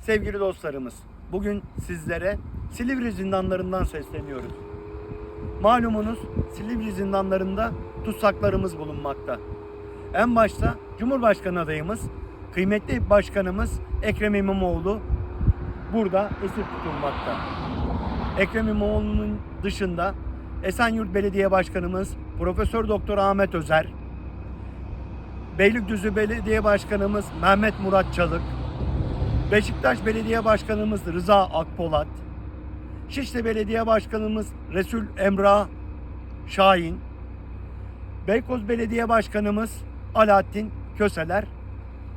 Sevgili dostlarımız, bugün sizlere Silivri zindanlarından sesleniyoruz. Malumunuz Silivri zindanlarında tutsaklarımız bulunmakta. En başta Cumhurbaşkanı adayımız, kıymetli başkanımız Ekrem İmamoğlu burada esir tutulmakta. Ekrem İmamoğlu'nun dışında Esenyurt Belediye Başkanımız Profesör Doktor Ahmet Özer, Beylikdüzü Belediye Başkanımız Mehmet Murat Çalık, Beşiktaş Belediye Başkanımız Rıza Akpolat, Şişli Belediye Başkanımız Resul Emrah Şahin, Beykoz Belediye Başkanımız Alaaddin Köseler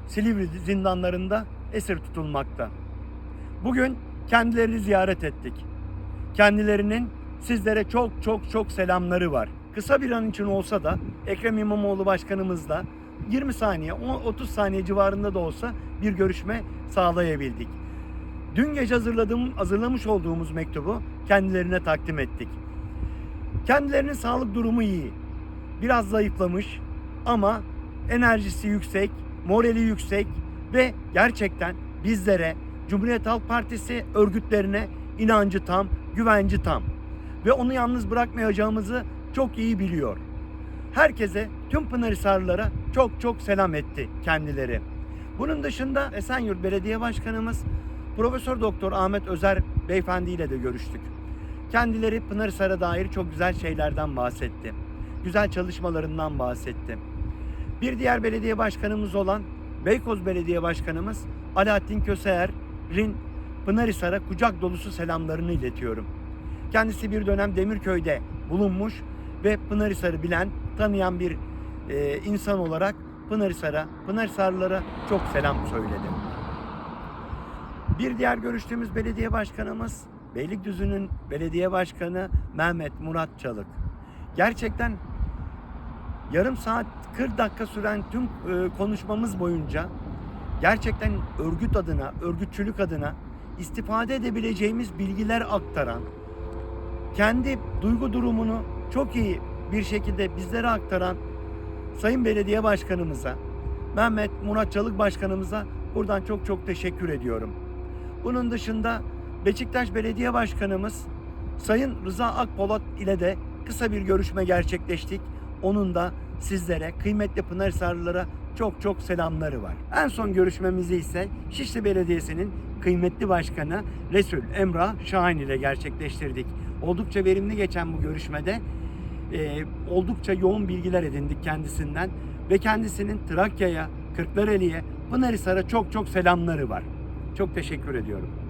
Silivri zindanlarında esir tutulmakta. Bugün kendilerini ziyaret ettik. Kendilerinin sizlere çok çok çok selamları var. Kısa bir an için olsa da Ekrem İmamoğlu başkanımızla 20 saniye, 30 saniye civarında da olsa bir görüşme sağlayabildik. Dün gece hazırladığım, hazırlamış olduğumuz mektubu kendilerine takdim ettik. Kendilerinin sağlık durumu iyi. Biraz zayıflamış ama enerjisi yüksek, morali yüksek ve gerçekten bizlere Cumhuriyet Halk Partisi örgütlerine inancı tam, güvenci tam ve onu yalnız bırakmayacağımızı çok iyi biliyor. Herkese, tüm Pınarhisarlılara çok çok selam etti kendileri. Bunun dışında Esenyurt Belediye Başkanımız Profesör Doktor Ahmet Özer Beyefendi ile de görüştük. Kendileri Pınarhisar'a dair çok güzel şeylerden bahsetti. Güzel çalışmalarından bahsetti. Bir diğer belediye başkanımız olan Beykoz Belediye Başkanımız Alaaddin Köseer'in Pınarhisar'a kucak dolusu selamlarını iletiyorum. Kendisi bir dönem Demirköy'de bulunmuş ve Pınarhisar'ı bilen, tanıyan bir e, insan olarak Pınarhisar'a, Pınarhisarlılara çok selam söyledi. Bir diğer görüştüğümüz belediye başkanımız Beylikdüzü'nün belediye başkanı Mehmet Murat Çalık. Gerçekten yarım saat 40 dakika süren tüm e, konuşmamız boyunca gerçekten örgüt adına, örgütçülük adına istifade edebileceğimiz bilgiler aktaran, kendi duygu durumunu çok iyi bir şekilde bizlere aktaran Sayın Belediye Başkanımıza, Mehmet Murat Çalık Başkanımıza buradan çok çok teşekkür ediyorum. Bunun dışında Beşiktaş Belediye Başkanımız Sayın Rıza Akpolat ile de kısa bir görüşme gerçekleştik. Onun da sizlere, kıymetli Pınarhisarlılara çok çok selamları var. En son görüşmemizi ise Şişli Belediyesi'nin kıymetli başkanı Resul Emrah Şahin ile gerçekleştirdik. Oldukça verimli geçen bu görüşmede e, oldukça yoğun bilgiler edindik kendisinden ve kendisinin Trakya'ya, Kırklareli'ye, Pınarhisar'a çok çok selamları var. Çok teşekkür ediyorum.